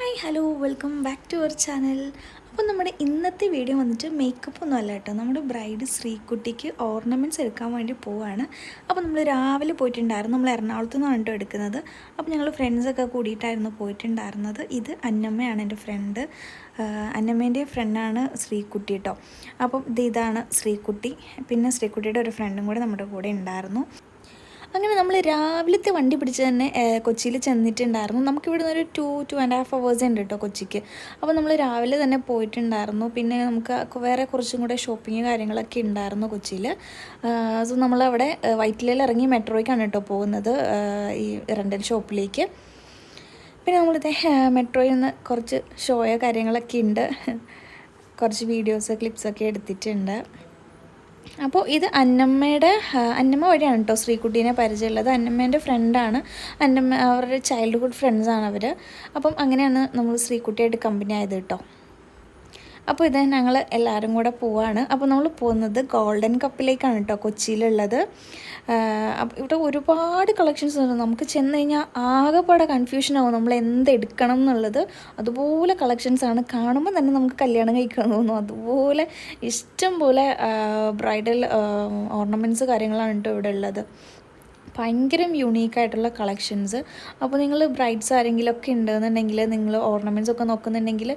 Hi hello welcome back to our channel. അപ്പോൾ നമ്മുടെ ഇന്നത്തെ വീഡിയോ വന്നിട്ട് മേക്കപ്പ് ഒന്നും അല്ല കേട്ടോ. നമ്മുടെ ബ്രൈഡ് ശ്രീകുട്ടിക്ക് ഓർണമെന്റ്സ് എടുക്കാൻ വേണ്ടി പോവാണ്. അപ്പോൾ നമ്മൾ രാവിലെ പോയിട്ടുണ്ടായിരുന്നു. നമ്മൾ എറണാകുളത്ത് നിന്നാണ് കേട്ടോ എടുക്കുന്നത്. അപ്പോൾ ഞങ്ങൾ ഫ്രണ്ട്സൊക്കെ കൂടിയിട്ടായിരുന്നു പോയിട്ടുണ്ടായിരുന്നത്. ഇത് അന്നമ്മയാണ് എന്റെ ഫ്രണ്ട് അന്നമ്മേന്റെ ഫ്രണ്ടാണ് ശ്രീകുട്ടി കേട്ടോ. അപ്പം ഇത് ഇതാണ് ശ്രീകുട്ടി. പിന്നെ ശ്രീകുട്ടിയുടെ ഒരു ഫ്രണ്ടും കൂടെ നമ്മുടെ കൂടെ ഉണ്ടായിരുന്നു. അങ്ങനെ നമ്മൾ രാവിലത്തെ വണ്ടി പിടിച്ച് തന്നെ കൊച്ചിയിൽ ചെന്നിട്ടുണ്ടായിരുന്നു. നമുക്കിവിടെ നിന്ന് ഒരു two two and half hours ഉണ്ട് കേട്ടോ കൊച്ചിക്ക്. അപ്പോൾ നമ്മൾ രാവിലെ തന്നെ പോയിട്ടുണ്ടായിരുന്നു. പിന്നെ നമുക്ക് വേറെ കുറച്ചും കൂടെ ഷോപ്പിംഗ് കാര്യങ്ങളൊക്കെ ഉണ്ടായിരുന്നു കൊച്ചിയിൽ സോ നമ്മളവിടെ വൈറ്റിലയിൽ ഇറങ്ങി മെട്രോയ്ക്കാണ് കേട്ടോ പോകുന്നത് ഈ റെന്റൽ ഷോപ്പിലേക്ക്. പിന്നെ നമ്മളിത് മെട്രോയിൽ നിന്ന് കുറച്ച് ഷോയോ കാര്യങ്ങളൊക്കെ ഉണ്ട്. കുറച്ച് വീഡിയോസ് ക്ലിപ്സൊക്കെ എടുത്തിട്ടുണ്ട്. അപ്പോൾ ഇത് അന്നമ്മയുടെ അന്നമ്മ വഴിയാണ് കേട്ടോ ശ്രീകുട്ടീനെ പരിചയമുള്ളത്. അന്നമ്മേന്റെ ഫ്രണ്ടാണ് അന്നമ്മ അവരുടെ ചൈൽഡ്ഹുഡ് ഫ്രണ്ട്സാണ് അവർ അപ്പം അങ്ങനെയാണ് നമ്മൾ ശ്രീകുട്ടിയായിട്ട് കമ്പനി ആയത് കേട്ടോ. അപ്പോൾ ഇത് ഞങ്ങൾ എല്ലാവരും കൂടെ പോവാണ്. അപ്പോൾ നമ്മൾ പോകുന്നത് ഗോൾഡൻ കപ്പിലേക്കാണ് കേട്ടോ കൊച്ചിയിലുള്ളത്. ഇവിടെ ഒരുപാട് കളക്ഷൻസ് ഉണ്ട്. നമുക്ക് ചെന്ന് കഴിഞ്ഞാൽ ആകെപ്പാടെ കൺഫ്യൂഷൻ ആവും. നമ്മൾ എന്ത് എടുക്കണം എന്നുള്ളത്. അതുപോലെ കളക്ഷൻസ് ആണ്. കാണുമ്പോൾ തന്നെ നമുക്ക് കല്യാണം കഴിക്കണം തോന്നും. അതുപോലെ ഇഷ്ടം പോലെ ബ്രൈഡൽ ഓർണമെന്റ്സ് കാര്യങ്ങളാണ് കേട്ടോ ഇവിടെ ഉള്ളത്. ഭയങ്കര യുണീക്കായിട്ടുള്ള കളക്ഷൻസ് അപ്പോൾ നിങ്ങൾ ബ്രൈഡ്സ് ആരെങ്കിലുമൊക്കെ ഉണ്ടെന്നുണ്ടെങ്കിൽ നിങ്ങൾ ഓർണമെന്റ്സ് ഒക്കെ നോക്കുന്നുണ്ടെങ്കിൽ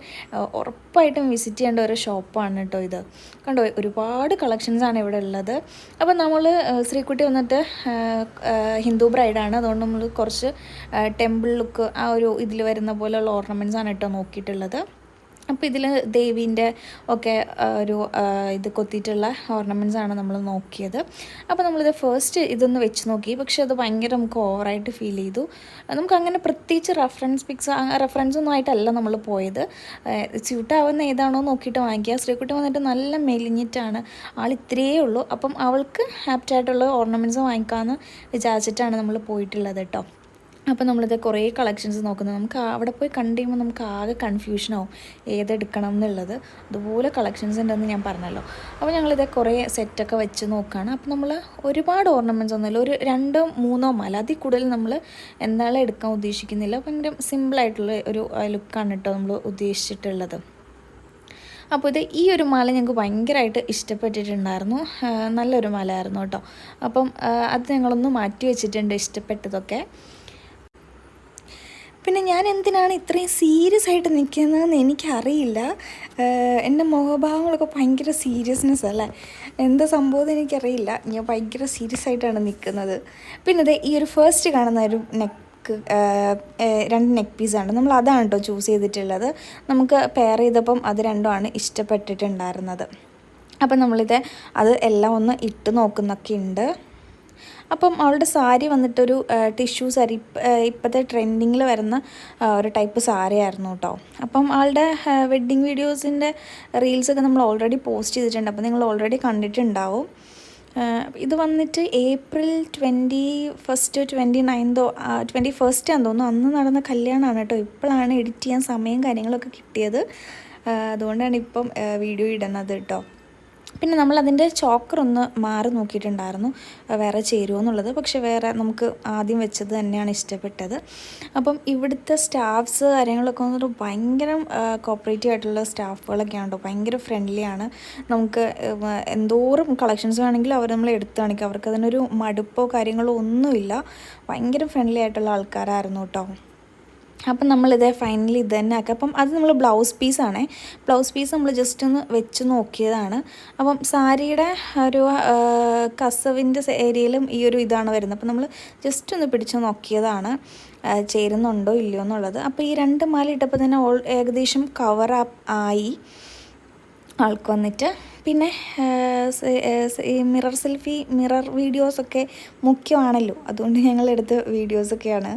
ഉറപ്പായിട്ടും വിസിറ്റ് ചെയ്യേണ്ട ഒരു ഷോപ്പാണ് കേട്ടോ ഇത്. കണ്ടോ ഒരുപാട് കളക്ഷൻസാണ് ഇവിടെ ഉള്ളത്. അപ്പോൾ നമ്മൾ ശ്രീക്കുട്ടി വന്നിട്ട് ഹിന്ദു ബ്രൈഡാണ് അതുകൊണ്ട് നമ്മൾ കുറച്ച് ടെമ്പിൾ ലുക്ക് ആ ഒരു ഇതിൽ വരുന്ന പോലെയുള്ള ഓർണമെന്റ്സാണ് കേട്ടോ നോക്കിയിട്ടുള്ളത്. അപ്പോൾ ഇതിൽ ദേവീന്റെ ഒക്കെ ഒരു ഇത് കൊത്തിയിട്ടുള്ള ഓർണമെന്റ്സ് ആണ് നമ്മൾ നോക്കിയത്. അപ്പോൾ നമ്മളിത് ഫസ്റ്റ് ഇതൊന്ന് വെച്ച് നോക്കി. പക്ഷേ അത് ഭയങ്കര നമുക്ക് ഓവറായിട്ട് ഫീൽ ചെയ്തു. നമുക്ക് അങ്ങനെ പ്രത്യേകിച്ച് റെഫറൻസ് പിക്സ് റെഫറൻസ് ഒന്നും ആയിട്ടല്ല നമ്മൾ പോയത്. സ്യൂട്ടാവുന്ന ഏതാണോ നോക്കിയിട്ട് വാങ്ങിക്കുക. ശ്രീകുട്ടി വന്നിട്ട് നല്ല മെലിഞ്ഞിട്ടാണ്. ആൾ ഇത്രയേ ഉള്ളൂ. അപ്പം അവൾക്ക് ആപ്റ്റായിട്ടുള്ള ഓർണമെന്റ്സ് വാങ്ങിക്കാമെന്ന് വിചാരിച്ചിട്ടാണ് നമ്മൾ പോയിട്ടുള്ളത് കേട്ടോ അപ്പോൾ നമ്മളിത് കുറേ കളക്ഷൻസ് നോക്കുന്നത് നമുക്ക് അവിടെ പോയി കണ്ടു കഴിയുമ്പോൾ നമുക്ക് ആകെ കൺഫ്യൂഷനാവും ഏതെടുക്കണം എന്നുള്ളത്. അതുപോലെ കളക്ഷൻസ് ഉണ്ടെന്ന് ഞാൻ പറഞ്ഞല്ലോ. അപ്പോൾ ഞങ്ങളിത് കുറേ സെറ്റൊക്കെ വെച്ച് നോക്കുകയാണ് അപ്പോൾ നമ്മൾ ഒരുപാട് ഓർണമെന്റ്സ് ഒന്നുമില്ല. ഒരു രണ്ടോ മൂന്നോ മല. അതിൽ കൂടുതൽ നമ്മൾ എന്തായാലും എടുക്കാൻ ഉദ്ദേശിക്കുന്നില്ല. ഭയങ്കര സിമ്പിളായിട്ടുള്ള ഒരു ലുക്കാണ് കേട്ടോ നമ്മൾ ഉദ്ദേശിച്ചിട്ടുള്ളത്. അപ്പോൾ ഇത് ഈ ഒരു മാല ഞങ്ങൾക്ക് ഭയങ്കരമായിട്ട് ഇഷ്ടപ്പെട്ടിട്ടുണ്ടായിരുന്നു. നല്ലൊരു മാലയായിരുന്നു കേട്ടോ അപ്പം അത് ഞങ്ങളൊന്ന് മാറ്റി വെച്ചിട്ടുണ്ട് ഇഷ്ടപ്പെട്ടതൊക്കെ. പിന്നെ ഞാൻ എന്തിനാണ് ഇത്രയും സീരിയസ് ആയിട്ട് നിൽക്കുന്നതെന്ന് എനിക്കറിയില്ല. എന്റെ മുഖഭാവങ്ങളൊക്കെ ഭയങ്കര സീരിയസ്നെസ് അല്ലേ? എന്താ സംഭവം എനിക്കറിയില്ല. ഞാൻ ഭയങ്കര സീരിയസ് ആയിട്ടാണ് നിൽക്കുന്നത്. പിന്നെ അതെ ഈ ഒരു ഫസ്റ്റ് കാണുന്ന ഒരു നെക്ക് രണ്ട് നെക്ക് പീസാണ് നമ്മൾ അതാണ് കേട്ടോ ചൂസ് ചെയ്തിട്ടുള്ളത്. നമുക്ക് പെയർ ചെയ്തപ്പം അത് രണ്ടുമാണ് ഇഷ്ടപ്പെട്ടിട്ടുണ്ടായിരുന്നത്. അപ്പം നമ്മളിത് അത് എല്ലാം ഒന്ന് ഇട്ട് നോക്കുന്നൊക്കെ ഉണ്ട്. അപ്പം അവളുടെ സാരി വന്നിട്ടൊരു ടിഷ്യൂ സാരി ഇപ്പോഴത്തെ ട്രെൻഡിങ്ങിൽ വരുന്ന ഒരു ടൈപ്പ് സാരി ആയിരുന്നു കേട്ടോ അപ്പം ആളുടെ വെഡ്ഡിങ് വീഡിയോസിന്റെ റീൽസൊക്കെ നമ്മൾ ഓൾറെഡി പോസ്റ്റ് ചെയ്തിട്ടുണ്ട്. അപ്പോൾ നിങ്ങൾ ഓൾറെഡി കണ്ടിട്ടുണ്ടാവും. ഇത് വന്നിട്ട് ഏപ്രിൽ ട്വന്റി ഫസ്റ്റ് ട്വന്റി നയൻതോ ട്വന്റി ഫസ്റ്റ് ആണെന്ന് തോന്നുന്നു. അന്ന് നടന്ന കല്യാണമാണ് കേട്ടോ ഇപ്പോഴാണ് എഡിറ്റ് ചെയ്യാൻ സമയം കാര്യങ്ങളൊക്കെ കിട്ടിയത്. അതുകൊണ്ടാണ് ഇപ്പം വീഡിയോ ഇടുന്നത് കേട്ടോ പിന്നെ നമ്മൾ അതിന്റെ ചോക്കർ ഒന്ന് മാറി നോക്കിയിട്ടുണ്ടായിരുന്നു വേറെ ചേരുമോ എന്നുള്ളത്. പക്ഷെ വേറെ നമുക്ക് ആദ്യം വെച്ചത് തന്നെയാണ് ഇഷ്ടപ്പെട്ടത്. അപ്പം ഇവിടുത്തെ സ്റ്റാഫ്സ് കാര്യങ്ങളൊക്കെ വന്നിട്ട് ഭയങ്കര കോപ്പറേറ്റീവ് ആയിട്ടുള്ള സ്റ്റാഫുകളൊക്കെയാണ് കേട്ടോ ഭയങ്കര ഫ്രണ്ട്ലിയാണ് നമുക്ക് എന്തോറും കളക്ഷൻസ് വേണമെങ്കിലും അവർ നമ്മൾ എടുത്തു കാണിക്കുക അവർക്ക് അതിനൊരു മടുപ്പോ കാര്യങ്ങളോ ഒന്നുമില്ല. ഭയങ്കര ഫ്രണ്ട്ലി ആയിട്ടുള്ള ആൾക്കാരായിരുന്നു കേട്ടോ. അപ്പം നമ്മളിതേ ഫൈനലി ഇത് തന്നെ ആക്കുക അപ്പം അത് നമ്മൾ ബ്ലൗസ് പീസാണേ ബ്ലൗസ് പീസ് നമ്മൾ ജസ്റ്റ് ഒന്ന് വെച്ച് നോക്കിയതാണ്. അപ്പം സാരിയുടെ ഒരു കസവിന്റെ ഏരിയയിലും ഈ ഒരു ഇതാണ് വരുന്നത്. അപ്പം നമ്മൾ ജസ്റ്റ് ഒന്ന് പിടിച്ച് നോക്കിയതാണ് ചേരുന്നുണ്ടോ ഇല്ലയോ എന്നുള്ളത്. അപ്പോൾ ഈ രണ്ട് മാല ഇട്ടപ്പോൾ തന്നെ ഓൾ ഏകദേശം കവർ ആയി ആൾക്ക് വന്നിട്ട്. പിന്നെ ഈ മിറർ സെൽഫി മിറർ വീഡിയോസൊക്കെ മുഖ്യമാണല്ലോ. അതുകൊണ്ട് ഞങ്ങളെടുത്ത വീഡിയോസൊക്കെയാണ്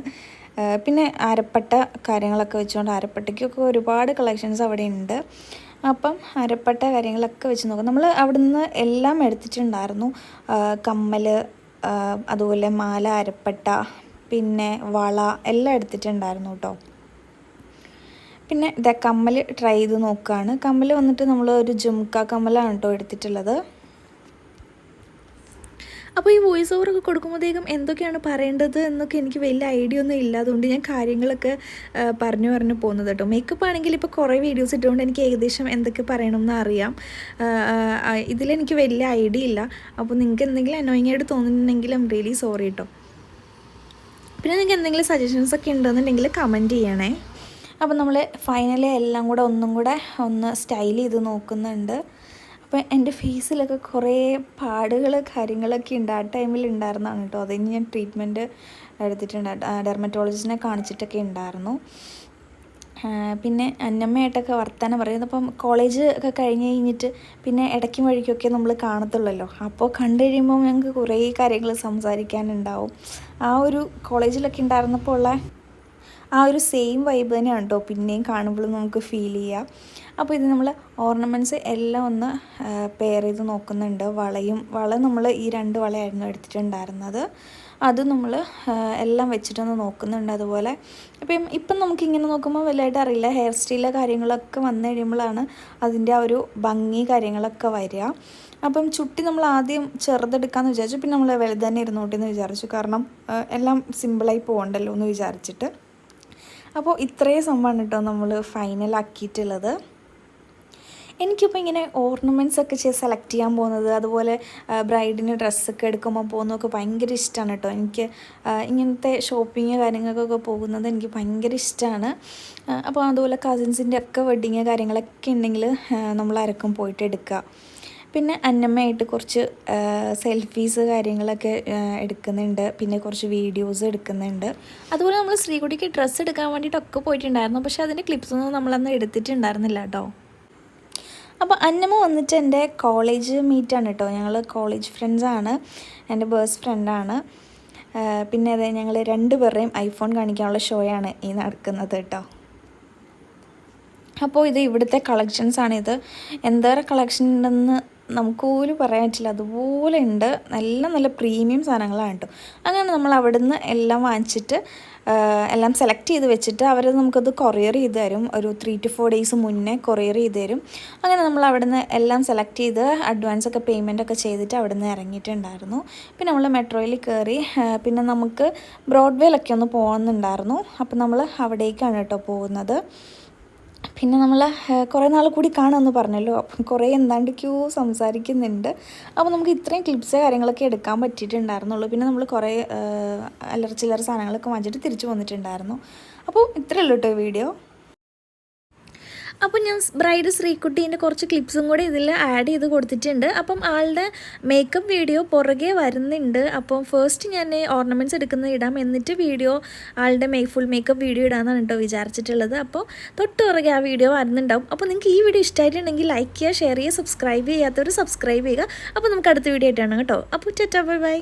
പിന്നെ അരപ്പട്ട കാര്യങ്ങളൊക്കെ വെച്ചുകൊണ്ട് അരപ്പട്ടയ്ക്കൊക്കെ ഒരുപാട് കളക്ഷൻസ് അവിടെ ഉണ്ട് അപ്പം അരപ്പട്ട കാര്യങ്ങളൊക്കെ വെച്ച് നോക്കാം. നമ്മൾ അവിടെ നിന്ന് എല്ലാം എടുത്തിട്ടുണ്ടായിരുന്നു. കമ്മൽ അതുപോലെ മാല അരപ്പട്ട പിന്നെ വള എല്ലാം എടുത്തിട്ടുണ്ടായിരുന്നു കേട്ടോ. പിന്നെ ഇതാ കമ്മൽ ട്രൈ ചെയ്ത് നോക്കുകയാണ് കമ്മൽ വന്നിട്ട് നമ്മൾ ഒരു ജുംക്ക കമ്മലാണ് കേട്ടോ എടുത്തിട്ടുള്ളത്. അപ്പോൾ ഈ വോയിസ് ഓവറൊക്കെ കൊടുക്കുമ്പോഴത്തേക്കും എന്തൊക്കെയാണ് പറയേണ്ടത് എന്നൊക്കെ എനിക്ക് വലിയ ഐഡിയ ഒന്നും ഇല്ലാതുകൊണ്ട് ഞാൻ കാര്യങ്ങളൊക്കെ പറഞ്ഞു പറഞ്ഞു പോകുന്നത് കേട്ടോ. മേക്കപ്പ് ആണെങ്കിൽ ഇപ്പോൾ കുറേ വീഡിയോസ് ഇട്ടുകൊണ്ട് എനിക്ക് ഏകദേശം എന്തൊക്കെ പറയണമെന്ന് അറിയാം. ഇതിലെനിക്ക് വലിയ ഐഡിയ ഇല്ല. അപ്പോൾ നിങ്ങൾക്ക് എന്തെങ്കിലും അനോയിങ് ആയിട്ട് തോന്നുന്നുണ്ടെങ്കിൽ ഐം റിയലി സോറി കേട്ടോ പിന്നെ നിങ്ങൾക്ക് എന്തെങ്കിലും സജഷൻസ് ഒക്കെ ഉണ്ടെന്നുണ്ടെങ്കിൽ കമന്റ് ചെയ്യണേ. അപ്പോൾ നമ്മൾ ഫൈനലി എല്ലാം കൂടെ ഒന്നും കൂടെ ഒന്ന് സ്റ്റൈൽ ചെയ്ത് നോക്കുന്നുണ്ട്. അപ്പോൾ എന്റെ ഫേസിലൊക്കെ കുറേ പാടുകൾ കാര്യങ്ങളൊക്കെ ഉണ്ട്. ആ ടൈമിൽ ഉണ്ടായിരുന്നതാണ് കേട്ടോ. അതിന് ഞാൻ ട്രീറ്റ്മെന്റ് എടുത്തിട്ടുണ്ട്. ഡെർമറ്റോളജിസ്റ്റിനെ കാണിച്ചിട്ടൊക്കെ ഉണ്ടായിരുന്നു. പിന്നെ അന്നമ്മയായിട്ടൊക്കെ വർത്താനം പറയുന്നത്. അപ്പം കോളേജ് ഒക്കെ കഴിഞ്ഞ് കഴിഞ്ഞിട്ട് പിന്നെ ഇടയ്ക്കും വഴിക്കൊക്കെ നമ്മൾ കാണത്തുള്ളല്ലോ. അപ്പോൾ കണ്ടു കഴിയുമ്പോൾ ഞങ്ങൾക്ക് കുറേ കാര്യങ്ങൾ സംസാരിക്കാനുണ്ടാവും. ആ ഒരു കോളേജിലൊക്കെ ഉണ്ടായിരുന്നപ്പോൾ ഉള്ള ആ ഒരു സെയിം വൈബ് തന്നെയാണ് കേട്ടോ പിന്നെയും കാണുമ്പോൾ നമുക്ക് ഫീൽ ചെയ്യുക അപ്പോൾ ഇത് നമ്മൾ ഓർണമെന്റ്സ് എല്ലാം ഒന്ന് പെയർ ചെയ്ത് നോക്കുന്നുണ്ട്. വളയും വള നമ്മൾ ഈ രണ്ട് വളയായിരുന്നു എടുത്തിട്ടുണ്ടായിരുന്നത്. അത് നമ്മൾ എല്ലാം വെച്ചിട്ടൊന്ന് നോക്കുന്നുണ്ട് അതുപോലെ. ഇപ്പം ഇപ്പം നമുക്കിങ്ങനെ നോക്കുമ്പോൾ വലുതായിട്ട് അറിയില്ല. ഹെയർ സ്റ്റൈൽ കാര്യങ്ങളൊക്കെ വന്നു കഴിയുമ്പോഴാണ് അതിന്റെ ആ ഒരു ഭംഗി കാര്യങ്ങളൊക്കെ വരിക. അപ്പം ചുട്ടി നമ്മൾ ആദ്യം ചെറുതെടുക്കാമെന്ന് വിചാരിച്ചു. പിന്നെ നമ്മൾ വലുത് തന്നെ ഇരുന്നോട്ടെ എന്ന് വിചാരിച്ചു. കാരണം എല്ലാം സിമ്പിളായി പോകണ്ടല്ലോ എന്ന് വിചാരിച്ചിട്ട്. അപ്പോൾ ഇത്രയും സംഭവമാണ് കേട്ടോ നമ്മൾ ഫൈനലാക്കിയിട്ടുള്ളത് എനിക്കിപ്പോൾ ഇങ്ങനെ ഓർണമെന്റ്സ് ഒക്കെ ചെയ്ത് സെലക്ട് ചെയ്യാൻ പോകുന്നത് അതുപോലെ ബ്രൈഡിന് ഡ്രസ്സൊക്കെ എടുക്കുമ്പോൾ പോകുന്നതൊക്കെ ഭയങ്കര ഇഷ്ടമാണ് കേട്ടോ. എനിക്ക് ഇങ്ങനത്തെ ഷോപ്പിങ് കാര്യങ്ങൾക്കൊക്കെ പോകുന്നത് എനിക്ക് ഭയങ്കര ഇഷ്ടമാണ്. അപ്പോൾ അതുപോലെ കസിൻസിന്റെ ഒക്കെ വെഡ്ഡിങ് കാര്യങ്ങളൊക്കെ ഉണ്ടെങ്കിൽ നമ്മൾ പോയിട്ട് എടുക്കുക. പിന്നെ അന്നമ്മയായിട്ട് കുറച്ച് സെൽഫീസ് കാര്യങ്ങളൊക്കെ എടുക്കുന്നുണ്ട്. പിന്നെ കുറച്ച് വീഡിയോസ് എടുക്കുന്നുണ്ട്. അതുപോലെ നമ്മൾ ശ്രീകുട്ടിക്ക് ഡ്രസ്സ് എടുക്കാൻ വേണ്ടിയിട്ടൊക്കെ പോയിട്ടുണ്ടായിരുന്നു. പക്ഷേ അതിന്റെ ക്ലിപ്സൊന്നും നമ്മളന്ന് എടുത്തിട്ടുണ്ടായിരുന്നില്ല കേട്ടോ. അപ്പോൾ അന്നമ്മ വന്നിട്ട് എന്റെ കോളേജ് മീറ്റാണ് കേട്ടോ. ഞങ്ങൾ കോളേജ് ഫ്രണ്ട്സാണ് എന്റെ ബേഴ്സ് ഫ്രണ്ടാണ് പിന്നെ അതെ ഞങ്ങൾ രണ്ടുപേരുടെയും ഐഫോൺ കാണിക്കാനുള്ള ഷോയാണ് ഈ നടക്കുന്നത് കേട്ടോ. അപ്പോൾ ഇത് ഇവിടുത്തെ കളക്ഷൻസാണിത് എന്തേറെ കളക്ഷൻ ഉണ്ടെന്ന് നമുക്ക് പോലും പറയാൻ പറ്റില്ല. അതുപോലെ ഉണ്ട്. നല്ല നല്ല പ്രീമിയം സാധനങ്ങളാണ് കേട്ടോ. അങ്ങനെ നമ്മൾ അവിടുന്ന് എല്ലാം വാങ്ങിച്ചിട്ട് എല്ലാം സെലക്ട് ചെയ്ത് വെച്ചിട്ട് അവർ നമുക്കത് കൊറിയർ ചെയ്ത് തരും. ഒരു ത്രീ ടു ഫോർ ഡേയ്സ് മുന്നേ കൊറിയർ ചെയ്ത് തരും. അങ്ങനെ നമ്മൾ അവിടുന്ന് എല്ലാം സെലക്ട് ചെയ്ത് അഡ്വാൻസ് ഒക്കെ പേയ്മെന്റ് ഒക്കെ ചെയ്തിട്ട് അവിടുന്ന് ഇറങ്ങിയിട്ടുണ്ടായിരുന്നു. പിന്നെ നമ്മൾ മെട്രോയിൽ കയറി പിന്നെ നമുക്ക് ബ്രോഡ്വേയിലൊക്കെ ഒന്ന് പോകുന്നുണ്ടായിരുന്നു അപ്പം നമ്മൾ അവിടേക്കാണ് കേട്ടോ പോകുന്നത്. പിന്നെ നമ്മൾ കുറേ നാൾ കൂടി കാണുമെന്ന് പറഞ്ഞല്ലോ. അപ്പം കുറേ ക്യൂ സംസാരിക്കുന്നുണ്ട്. അപ്പോൾ നമുക്ക് ഇത്രയും ക്ലിപ്സ് കാര്യങ്ങളൊക്കെ എടുക്കാൻ പറ്റിയിട്ടുണ്ടായിരുന്നുള്ളൂ. പിന്നെ നമ്മൾ കുറേ അല്ലറ ചില്ലറ സാധനങ്ങളൊക്കെ വാങ്ങിച്ചിട്ട് തിരിച്ചു വന്നിട്ടുണ്ടായിരുന്നു. അപ്പോൾ ഇത്രയേ ഉള്ളൂ കേട്ടോ വീഡിയോ. അപ്പോൾ ഞാൻ ബ്രൈഡ് ശ്രീകുട്ടീന്റെ കുറച്ച് ക്ലിപ്സും കൂടി ഇതിൽ ആഡ് ചെയ്ത് കൊടുത്തിട്ടുണ്ട്. അപ്പം ആളുടെ മേക്കപ്പ് വീഡിയോ പുറകെ വരുന്നുണ്ട്. അപ്പം ഫസ്റ്റ് ഞാൻ ഓർണമെന്റ്സ് എടുക്കുന്നത് ഇടാം എന്നിട്ട് വീഡിയോ ആളുടെ മേ ഫുൾ മേക്കപ്പ് വീഡിയോ ഇടാമെന്നാണ് കേട്ടോ വിചാരിച്ചിട്ടുള്ളത്. അപ്പോൾ തൊട്ട് പുറകെ ആ വീഡിയോ വരുന്നുണ്ടാവും. അപ്പോൾ നിങ്ങൾക്ക് ഈ വീഡിയോ ഇഷ്ടമായിട്ടുണ്ടെങ്കിൽ ലൈക്ക് ചെയ്യുക ഷെയർ ചെയ്യുക സബ്സ്ക്രൈബ് ചെയ്യാത്തവർ സബ്സ്ക്രൈബ് ചെയ്യുക. അപ്പോൾ നമുക്ക് അടുത്ത വീഡിയോ ആയിട്ടാണ് കേട്ടോ. അപ്പോൾ ചേട്ടാ ബൈ ബൈ.